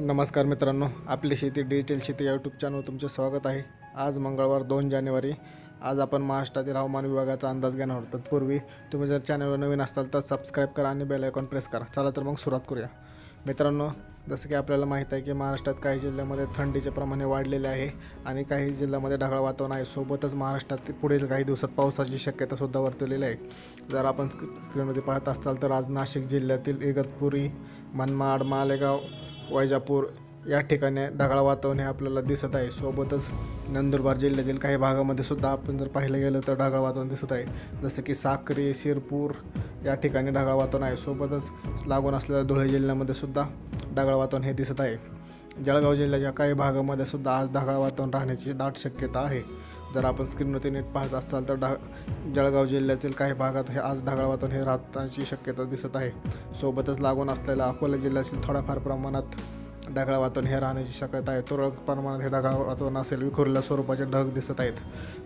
नमस्कार मित्रांनो आपली शेती डिजिटल शेती या यूट्यूब चॅनल तुमचे स्वागत आहे. आज मंगळवार दोन जानेवारी. आज आपण महाराष्ट्रातील हवामान विभागाचा अंदाज घेणार आहोत. तत्पूर्वी तुम्ही जर चॅनलवर नवीन असाल तर सबस्क्राईब करा आणि बेल आयकॉन प्रेस करा. चला तर मग सुरुवात करूया. मित्रांनो जसं की आपल्याला माहीत आहे की महाराष्ट्रात काही जिल्ह्यामध्ये थंडीचे प्रमाण वाढलेले आहे आणि काही जिल्ह्यामध्ये ढगाळ वातावरण आहे. सोबतच महाराष्ट्रात पुढील काही दिवसात पावसाची शक्यतासुद्धा वर्तवलेली आहे. जर आपण स्क्रीनमध्ये पाहत असाल तर आज नाशिक जिल्ह्यातील इगतपुरी मनमाड मालेगाव वैजापूर या ठिकाणी ढगाळ वातावरण हे आपल्याला दिसत आहे. सोबतच नंदुरबार जिल्ह्यातील काही भागामध्ये सुद्धा आपण जर पाहिलं गेलं तर ढगाळ वातावरण दिसत आहे. जसं की साक्री शिरपूर या ठिकाणी ढगाळ वातावरण आहे. सोबतच लागून असलेल्या धुळे जिल्ह्यामध्ये सुद्धा ढगाळ वातावरण हे दिसत आहे. जळगाव जिल्ह्याच्या काही भागामध्ये सुद्धा आज ढगाळ वातावरण राहण्याची दाट शक्यता आहे. जर आपण स्क्रीनवरती नीट पाहत असाल तर ढा जळगाव जिल्ह्यातील काही भागात हे आज ढगाळ वातावरण हे राहताची शक्यता दिसत आहे. सोबतच लागून असलेल्या अकोला जिल्ह्यातील थोड्याफार प्रमाणात ढगाळ वातावरण हे राहण्याची शक्यता आहे. तुरळक प्रमाणात हे ढगाळ वातावरण असेल विखुरल्या स्वरूपाचे ढग दिसत आहेत.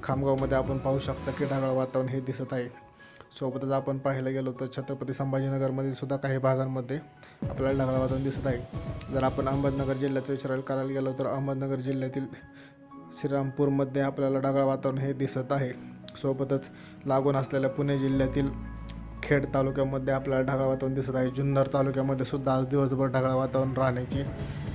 खामगावमध्ये आपण पाहू शकता की ढगाळ वातावरण हे दिसत आहे. सोबतच आपण पाहायला गेलो तर छत्रपती संभाजीनगरमधील सुद्धा काही भागांमध्ये आपल्याला ढगाळ वातावरण दिसत आहे. जर आपण अहमदनगर जिल्ह्याचा विचार करायला गेलो तर अहमदनगर जिल्ह्यातील श्रीरामपूरमध्ये आपल्याला ढगाळ वातावरण हे दिसत आहे. सोबतच लागून असलेल्या पुणे जिल्ह्यातील खेड तालुक्यामध्ये आपल्याला ढगाळ वातावरण दिसत आहे. जुन्नर तालुक्यामध्ये सुद्धा आज दिवसभर ढगाळ वातावरण राहण्याची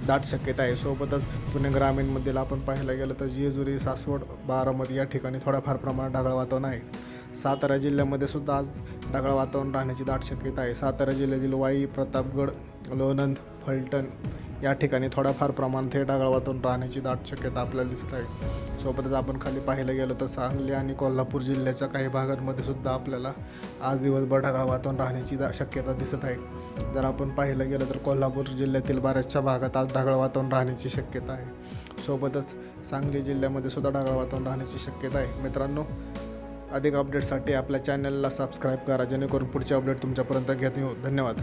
दाट शक्यता आहे. सोबतच पुणे ग्रामीणमधील आपण पाहायला गेलं तर जेजुरी सासवड बारामती या ठिकाणी थोड्याफार प्रमाणात ढगाळ वातावरण आहे. सातारा जिल्ह्यामध्ये सुद्धा आज ढगाळ वातावरण राहण्याची दाट शक्यता आहे. सातारा जिल्ह्यातील वाई प्रतापगड लोणंद फलटण या ठिकाणी थोड्याफार प्रमाणात हे ढगाळ वातावरण राहण्याची दाट शक्यता आपल्याला दिसत आहे. सोबतच आपण खाली पाहायला गेलो तर सांगली आणि कोल्हापूर जिल्ह्याच्या काही भागांमध्ये सुद्धा आपल्याला आज दिवसभर ढगाळ वातावरण राहण्याची दा शक्यता दिसत आहे. जर आपण पाहिलं गेलं तर कोल्हापूर जिल्ह्यातील बऱ्याचशा भागात आज ढगाळ वातावरण राहण्याची शक्यता आहे. सोबतच सांगली जिल्ह्यामध्ये सुद्धा ढगाळ वातावरण राहण्याची शक्यता आहे. मित्रांनो अधिक अपडेटसाठी आपल्या चॅनलला सबस्क्राईब करा जेणेकरून पुढचे अपडेट तुमच्यापर्यंत घेत येऊ. धन्यवाद.